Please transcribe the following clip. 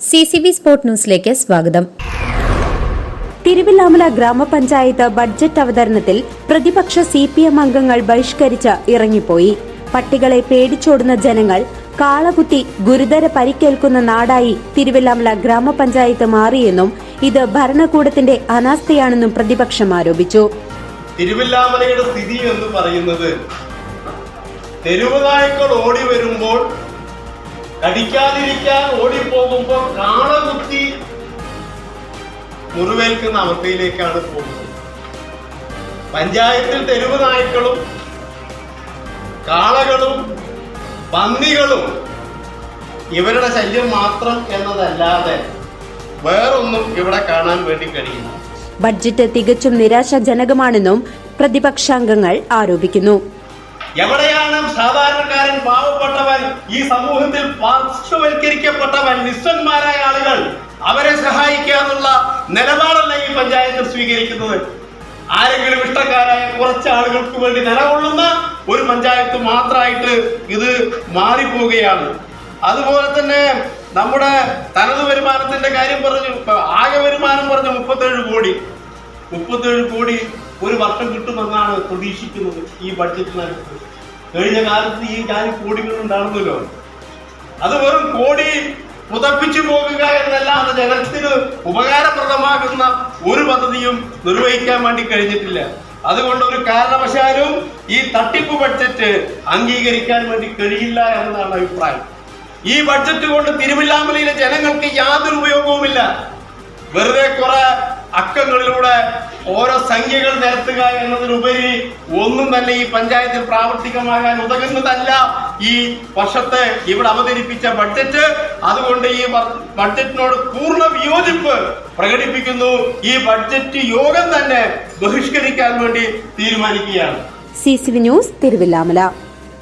C C V sport ന്യൂസിലേക്ക് സ്വാഗതം. തിരുവില്ലാമല ഗ്രാമപഞ്ചായത്ത് ബഡ്ജറ്റ് അവതരണത്തിൽ പ്രതിപക്ഷ സി പി എം അംഗങ്ങൾ ബഹിഷ്കരിച്ച് ഇറങ്ങിപ്പോയി. പട്ടികളെ പേടിച്ചോടുന്ന ജനങ്ങൾ കാളകുത്തി ഗുരുതര പരിക്കേൽക്കുന്ന നാടായി തിരുവില്ലാമല ഗ്രാമപഞ്ചായത്ത് മാറിയെന്നും ഇത് ഭരണകൂടത്തിന്റെ അനാസ്ഥയാണെന്നും പ്രതിപക്ഷം ആരോപിച്ചു. തിരുവില്ലാമലയുടെ സ്ഥിതി എന്ന് പറയുന്നത് തെരുവ് നായ്ക്കൾ ഓടി വരുമ്പോൾ കടിക്കാതിരിക്കാൻ ഓടിപ്പോകുമ്പോൾ കാളകുത്തി മുറിവേൽക്കുന്ന അവസ്ഥയിലേക്കാണ് പോകുന്നത്. പഞ്ചായത്തിൽ തെരുവ് നായ്ക്കളും കാളകളും പന്നികളും ഇവരുടെ ശല്യം മാത്രം എന്നതല്ലാതെ വേറൊന്നും ഇവിടെ കാണാൻ വേണ്ടി കഴിയില്ല. ബഡ്ജറ്റ് തികച്ചും നിരാശാജനകമാണെന്നും പ്രതിപക്ഷാംഗങ്ങൾ ആരോപിക്കുന്നു. എവിടെയാണ് സാധാരണക്കാരൻ പാവപ്പെട്ടവൻ ഈ സമൂഹത്തിൽ പാർശ്വവൽക്കരിക്കപ്പെട്ടവൻ നിസ്സന്മാരായ ആളുകൾ അവരെ സഹായിക്കാനുള്ള നിലപാടല്ല ഈ പഞ്ചായത്ത് സ്വീകരിക്കുന്നത്. ആരെങ്കിലും ഇഷ്ടക്കാരായ കുറച്ച് ആളുകൾക്ക് വേണ്ടി നിലകൊള്ളുന്ന ഒരു പഞ്ചായത്ത് മാത്രമായിട്ട് ഇത് മാറിപ്പോവുകയാണ്. അതുപോലെ തന്നെ നമ്മുടെ തനത് വരുമാനത്തിന്റെ കാര്യം പറഞ്ഞു ആകെ വരുമാനം പറഞ്ഞു മുപ്പത്തേഴ് കോടി. മുപ്പത്തേഴ് കോടി ഒരു വർഷം കിട്ടുമെന്നാണ് പ്രതീക്ഷിക്കുന്നത് ഈ ബഡ്ജറ്റിനകത്ത് കഴിഞ്ഞ കാലത്ത് ഈ ജാതി കോടികൾ ഉണ്ടാകുന്നല്ലോ അത് വെറും കോടി പുതപ്പിച്ചു പോകുക എന്നല്ലാതെ ജനത്തിന് ഉപകാരപ്രദമാകുന്ന ഒരു പദ്ധതിയും നിർവഹിക്കാൻ വേണ്ടി കഴിഞ്ഞിട്ടില്ല. അതുകൊണ്ട് ഒരു കാരണവശാലും ഈ തട്ടിപ്പ് ബഡ്ജറ്റ് അംഗീകരിക്കാൻ വേണ്ടി കഴിയില്ല എന്നതാണ് അഭിപ്രായം. ഈ ബഡ്ജറ്റ് കൊണ്ട് തിരുവില്ലാമലയിലെ ജനങ്ങൾക്ക് യാതൊരു ഉപയോഗവുമില്ല. വെറുതെ കുറെ അക്കങ്ങളിലൂടെ ഓരോ സംഖ്യകൾ നിരത്തുക എന്നതിനുപരി ഒന്നും തന്നെ ഈ പഞ്ചായത്തിൽ പ്രാവർത്തികമാകാൻ ഉതകുന്നതല്ല ഈ വർഷത്തെ ഇവിടെ അവതരിപ്പിച്ച ബഡ്ജറ്റ് അതുകൊണ്ട് ഈ ബഡ്ജറ്റിനോട് പൂർണ വിയോജിപ്പ് പ്രകടിപ്പിക്കുന്നു. ഈ ബഡ്ജറ്റ് യോഗം തന്നെ ബഹിഷ്കരിക്കാൻ വേണ്ടി തീരുമാനിക്കുകയാണ്. C C V news Thiruvilwamala.